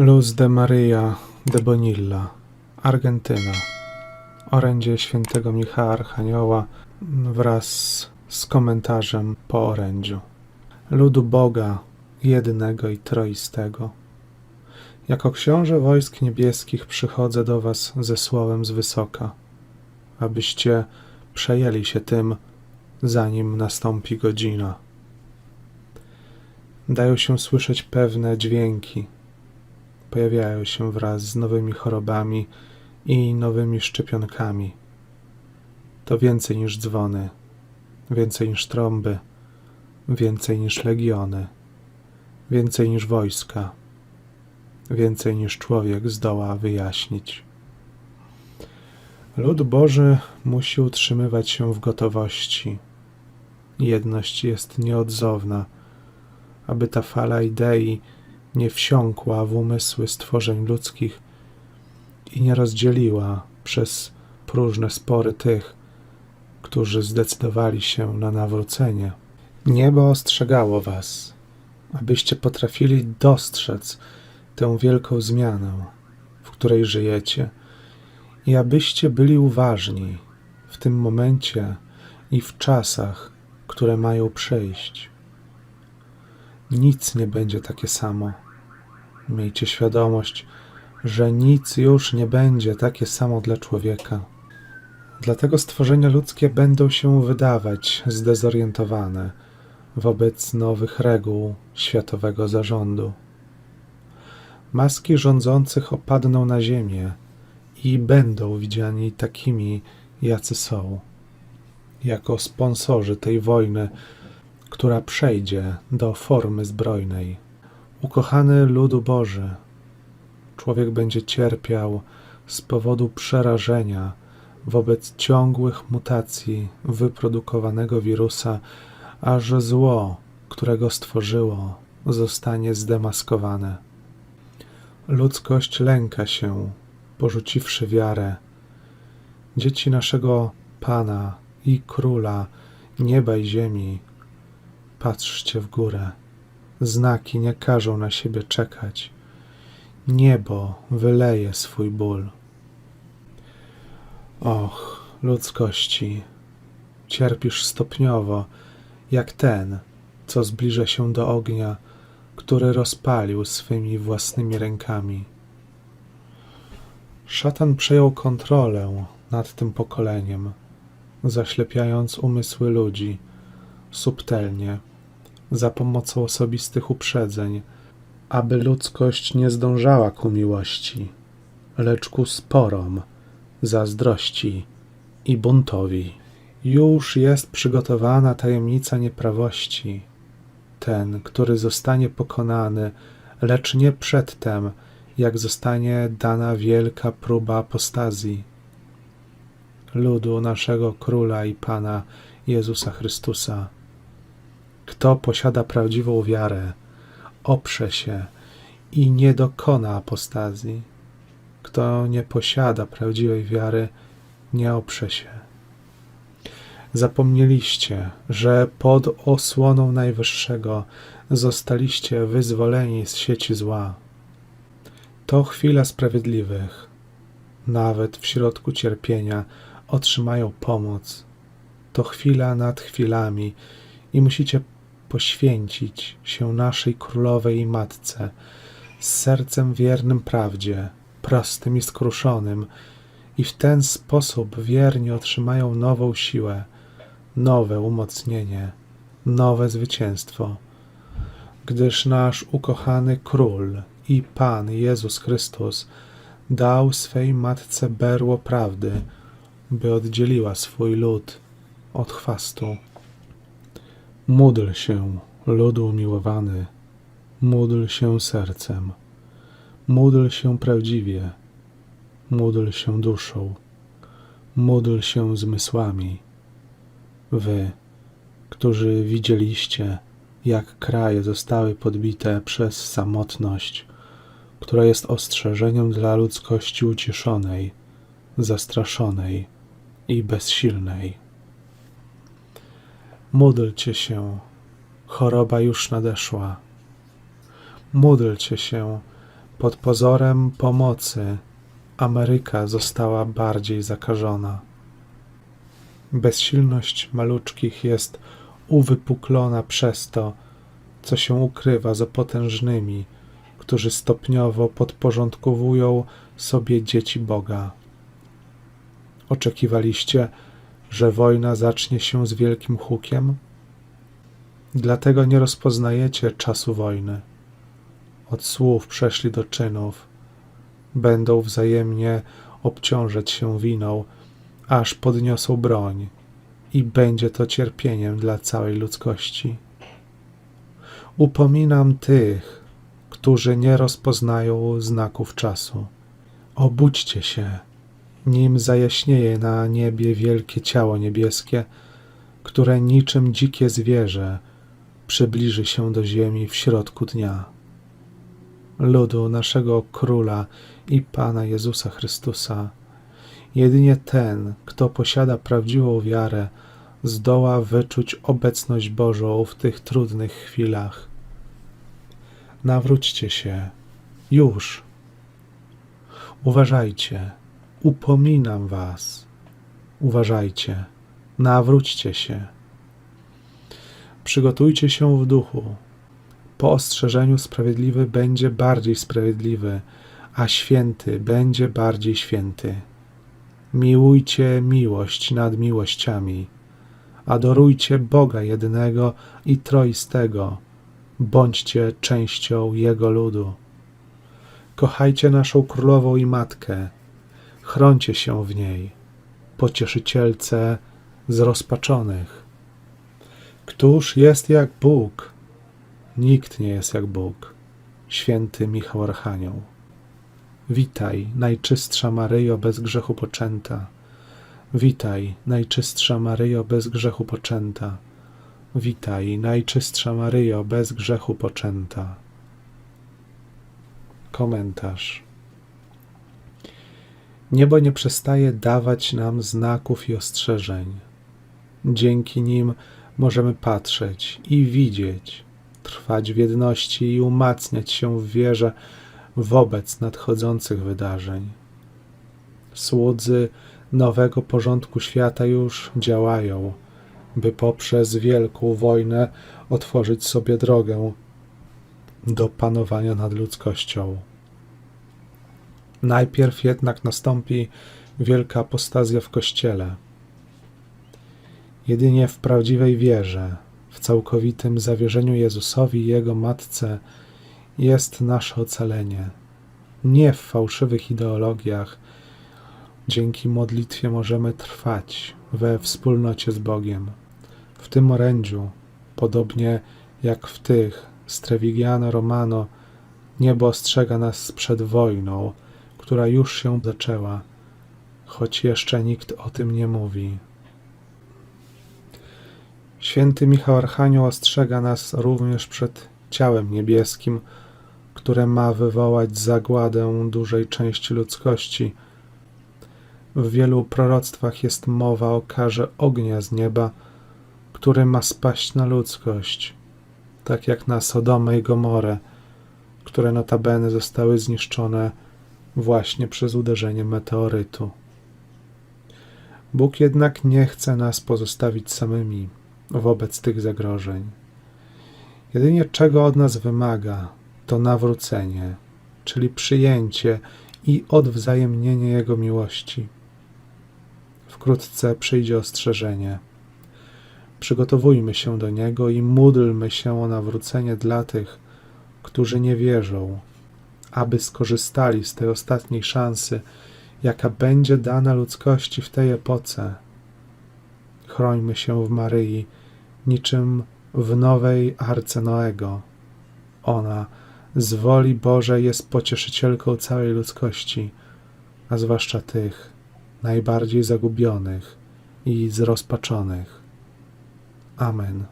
Luz de Maria de Bonilla, Argentyna. Orędzie świętego Michała Archanioła wraz z komentarzem po orędziu. Ludu Boga, jednego i troistego. Jako książę wojsk niebieskich przychodzę do was ze słowem z wysoka, abyście przejęli się tym, zanim nastąpi godzina. Dają się słyszeć pewne dźwięki, pojawiają się wraz z nowymi chorobami i nowymi szczepionkami. To więcej niż dzwony, więcej niż trąby, więcej niż legiony, więcej niż wojska, więcej niż człowiek zdoła wyjaśnić. Lud Boży musi utrzymywać się w gotowości. Jedność jest nieodzowna, aby ta fala idei nie wsiąkła w umysły stworzeń ludzkich i nie rozdzieliła przez próżne spory tych, którzy zdecydowali się na nawrócenie. Niebo ostrzegało was, abyście potrafili dostrzec tę wielką zmianę, w której żyjecie, i abyście byli uważni w tym momencie i w czasach, które mają przyjść. Nic nie będzie takie samo. Miejcie świadomość, że nic już nie będzie takie samo dla człowieka. Dlatego stworzenia ludzkie będą się wydawać zdezorientowane wobec nowych reguł światowego zarządu. Maski rządzących opadną na ziemię i będą widziani takimi, jacy są, jako sponsorzy tej wojny, która przejdzie do formy zbrojnej. Ukochany ludu Boży, człowiek będzie cierpiał z powodu przerażenia wobec ciągłych mutacji wyprodukowanego wirusa, aż zło, którego stworzyło, zostanie zdemaskowane. Ludzkość lęka się, porzuciwszy wiarę. Dzieci naszego Pana i Króla, nieba i ziemi, patrzcie w górę. Znaki nie każą na siebie czekać. Niebo wyleje swój ból. Och, ludzkości, cierpisz stopniowo, jak ten, co zbliża się do ognia, który rozpalił swymi własnymi rękami. Szatan przejął kontrolę nad tym pokoleniem, zaślepiając umysły ludzi subtelnie, za pomocą osobistych uprzedzeń, aby ludzkość nie zdążała ku miłości, lecz ku sporom, zazdrości i buntowi. Już jest przygotowana tajemnica nieprawości. Ten, który zostanie pokonany, lecz nie przedtem, jak zostanie dana wielka próba apostazji. Ludu naszego Króla i Pana Jezusa Chrystusa. Kto posiada prawdziwą wiarę, oprze się i nie dokona apostazji. Kto nie posiada prawdziwej wiary, nie oprze się. Zapomnieliście, że pod osłoną Najwyższego zostaliście wyzwoleni z sieci zła. To chwila sprawiedliwych. Nawet w środku cierpienia otrzymają pomoc. To chwila nad chwilami i musicie poświęcić się naszej królowej i matce z sercem wiernym prawdzie, prostym i skruszonym, i w ten sposób wierni otrzymają nową siłę, nowe umocnienie, nowe zwycięstwo, gdyż nasz ukochany król i Pan Jezus Chrystus dał swej matce berło prawdy, by oddzieliła swój lud od chwastu. Módl się, ludu umiłowany, módl się sercem, módl się prawdziwie, módl się duszą, módl się zmysłami. Wy, którzy widzieliście, jak kraje zostały podbite przez samotność, która jest ostrzeżeniem dla ludzkości uciszonej, zastraszonej i bezsilnej. Módlcie się, choroba już nadeszła. Módlcie się, Pod pozorem pomocy Ameryka została bardziej zakażona. Bezsilność maluczkich jest uwypuklona przez to, co się ukrywa za potężnymi, którzy stopniowo podporządkowują sobie dzieci Boga. Oczekiwaliście, że wojna zacznie się z wielkim hukiem? Dlatego nie rozpoznajecie czasu wojny. Od słów przeszli do czynów. Będą wzajemnie obciążać się winą, aż podniosą broń, i będzie to cierpieniem dla całej ludzkości. Upominam tych, którzy nie rozpoznają znaków czasu. Obudźcie się, nim zajaśnieje na niebie wielkie ciało niebieskie, które niczym dzikie zwierzę przybliży się do ziemi w środku dnia. Ludu naszego Króla i Pana Jezusa Chrystusa, jedynie ten, kto posiada prawdziwą wiarę, zdoła wyczuć obecność Bożą w tych trudnych chwilach. Nawróćcie się, już. Uważajcie, upominam was. Uważajcie, nawróćcie się. Przygotujcie się w duchu. Po ostrzeżeniu sprawiedliwy będzie bardziej sprawiedliwy, a święty będzie bardziej święty. Miłujcie miłość nad miłościami. Adorujcie Boga jedynego i troistego. Bądźcie częścią Jego ludu. Kochajcie naszą królową i matkę. Chroncie się w niej, pocieszycielce zrozpaczonych. Któż jest jak Bóg? Nikt nie jest jak Bóg. Święty Michał Archanioł. Witaj, najczystsza Maryjo bez grzechu poczęta. Witaj, najczystsza Maryjo bez grzechu poczęta. Witaj, najczystsza Maryjo bez grzechu poczęta. Komentarz. Niebo nie przestaje dawać nam znaków i ostrzeżeń. Dzięki nim możemy patrzeć i widzieć, trwać w jedności i umacniać się w wierze wobec nadchodzących wydarzeń. Słudzy nowego porządku świata już działają, by poprzez wielką wojnę otworzyć sobie drogę do panowania nad ludzkością. Najpierw jednak nastąpi wielka apostazja w Kościele. Jedynie w prawdziwej wierze, w całkowitym zawierzeniu Jezusowi i Jego Matce jest nasze ocalenie. Nie w fałszywych ideologiach. Dzięki modlitwie możemy trwać we wspólnocie z Bogiem. W tym orędziu, podobnie jak w tych z Trevigiano Romano, niebo ostrzega nas przed wojną, która już się zaczęła, choć jeszcze nikt o tym nie mówi. Święty Michał Archanioł ostrzega nas również przed ciałem niebieskim, które ma wywołać zagładę dużej części ludzkości. W wielu proroctwach jest mowa o karze ognia z nieba, który ma spaść na ludzkość, tak jak na Sodomę i Gomorę, które notabene zostały zniszczone właśnie przez uderzenie meteorytu. Bóg jednak nie chce nas pozostawić samymi wobec tych zagrożeń. Jedynie czego od nas wymaga, to nawrócenie, czyli przyjęcie i odwzajemnienie Jego miłości. Wkrótce przyjdzie ostrzeżenie. Przygotowujmy się do niego i módlmy się o nawrócenie dla tych, którzy nie wierzą, aby skorzystali z tej ostatniej szansy, jaka będzie dana ludzkości w tej epoce. Chrońmy się w Maryi, niczym w nowej arce Noego. Ona z woli Bożej jest pocieszycielką całej ludzkości, a zwłaszcza tych najbardziej zagubionych i zrozpaczonych. Amen.